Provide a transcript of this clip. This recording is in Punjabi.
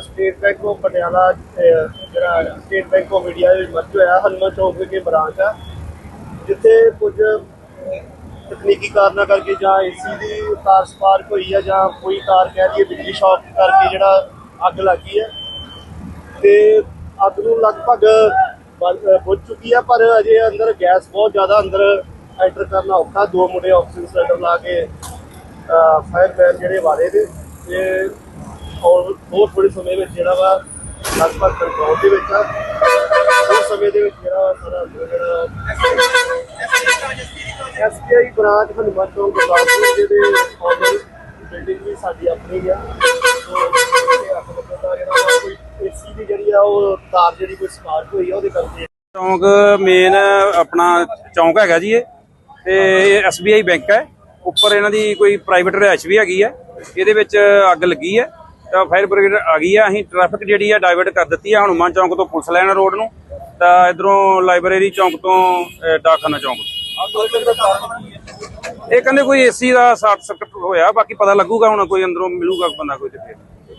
ਸਟੇਟ ਬੈਂਕ ਆਫ ਪਟਿਆਲਾ ਅਹ, ਜਿਹੜਾ ਸਟੇਟ ਬੈਂਕ ਆਫ ਇੰਡੀਆ ਦੇ ਵਿੱਚ ਮਰਜ ਹੋਇਆ ਹਨੂੰਮਨ ਚੌਂਕ ਵਿਖੇ ਬ੍ਰਾਂਚ ਆ। ਜਿੱਥੇ ਕੁਝ ਤਕਨੀਕੀ ਕਾਰਨਾਂ ਕਰਕੇ ਜਾਂ ਏਸੀ ਦੀ ਤਾਰ ਸਪਾਰਕ ਹੋਈ ਆ ਜਾਂ ਕੋਈ ਤਾਰ ਕਹਿ ਲਈਏ ਬਿਜਲੀ ਸ਼ਾਰਟ ਕਰਕੇ ਜਿਹੜਾ ਅੱਗ ਲੱਗੀ ਹੈ ਤੇ ਅੱਗ ਨੂੰ ਲਗਭਗ ਬੰਦ- ਬੁਝ ਚੁੱਕੀ ਆ ਪਰ ਅਜੇ ਅੰਦਰ ਗੈਸ ਬਹੁਤ ਜ਼ਿਆਦਾ ਅੰਦਰ ਐਂਟਰ ਕਰਨਾ ਔਖਾ। ਦੋ ਮੁੰਡੇ ਆਕਸੀਜਨ ਸਿਲੰਡਰ ਲਾ ਕੇ ਫਾਇਰ ਮੈਨ ਜਿਹੜੇ ਵਾਲੇ ਦੇ ਤੇ ਔਰ ਬਹੁਤ ਥੋੜੇ ਸਮੇਂ ਵਿੱਚ ਜਿਹੜਾ ਵਾ ਲਗਭਗ ਕੰਟਰੋਲ ਦੇ ਵਿੱਚ ਆ। ਉਸ ਸਮੇਂ ਦੇ ਵਿੱਚ ਜਿਹੜਾ ਸਾਰਾ ਜਿਹੜਾ ਐਸਬੀਆਈ ਬ੍ਰਾਂਚ ਹਨੂੰਮਨ ਚੌਂਕ ਗੁਰਦਾਸਪੁਰ ਜਿਹਦੇ ਆਨਰ ਬਿਲਡਿੰਗ ਵੀ ਸਾਡੀ ਆਪਣੀ ਆ। ਹੋਈ ਆ ਚੌਂਕ ਮੇਨ ਆਪਣਾ ਚੌਂਕ ਹੈਗਾ ਜੀ ਇਹ। ਤੇ ਇਹ SBI ਬੈਂਕ ਹੈ। ਉੱਪਰ ਇਹਨਾਂ ਦੀ ਕੋਈ ਪ੍ਰਾਈਵੇਟ ਰਿਹਾਇਸ਼ ਵੀ ਹੈਗੀ ਹੈ। ਇਹਦੇ ਵਿੱਚ ਅੱਗ ਲੱਗੀ ਹੈ। ਤਾਂ ਫਾਇਰ ਬ੍ਰਿਗੇਡ ਆ ਗਈ ਆ ਅਸੀਂ ਟ੍ਰੈਫਿਕ ਜਿਹੜੀ ਆ ਡਾਇਵਰਟ ਕਰ ਦਿੱਤੀ ਹੈ ਹਨੂੰਮਾਨ ਚੌਂਕ ਤੋਂ ਪੁਲਿਸ ਲਾਈਨ ਰੋਡ ਨੂੰ ਤਾਂ ਇਧਰੋਂ ਲਾਇਬ੍ਰੇਰੀ ਚੌਂਕ ਤੋਂ ਅਹ, ਡਾਕਖਾਨਾ ਚੌਂਕ ਇਹ ਕਹਿੰਦੇ ਕੋਈ ਏਸੀ ਦਾ ਸ਼ਾਰਟ ਸਰਕਟ ਹੋਇਆ ਬਾਕੀ ਪਤਾ ਲੱਗੂਗਾ ਹੁਣ ਕੋਈ ਅੰਦਰੋਂ ਮਿਲੂਗਾ ਬੰਦਾ ਕੋਈ ਤੇ ਫਿਰ।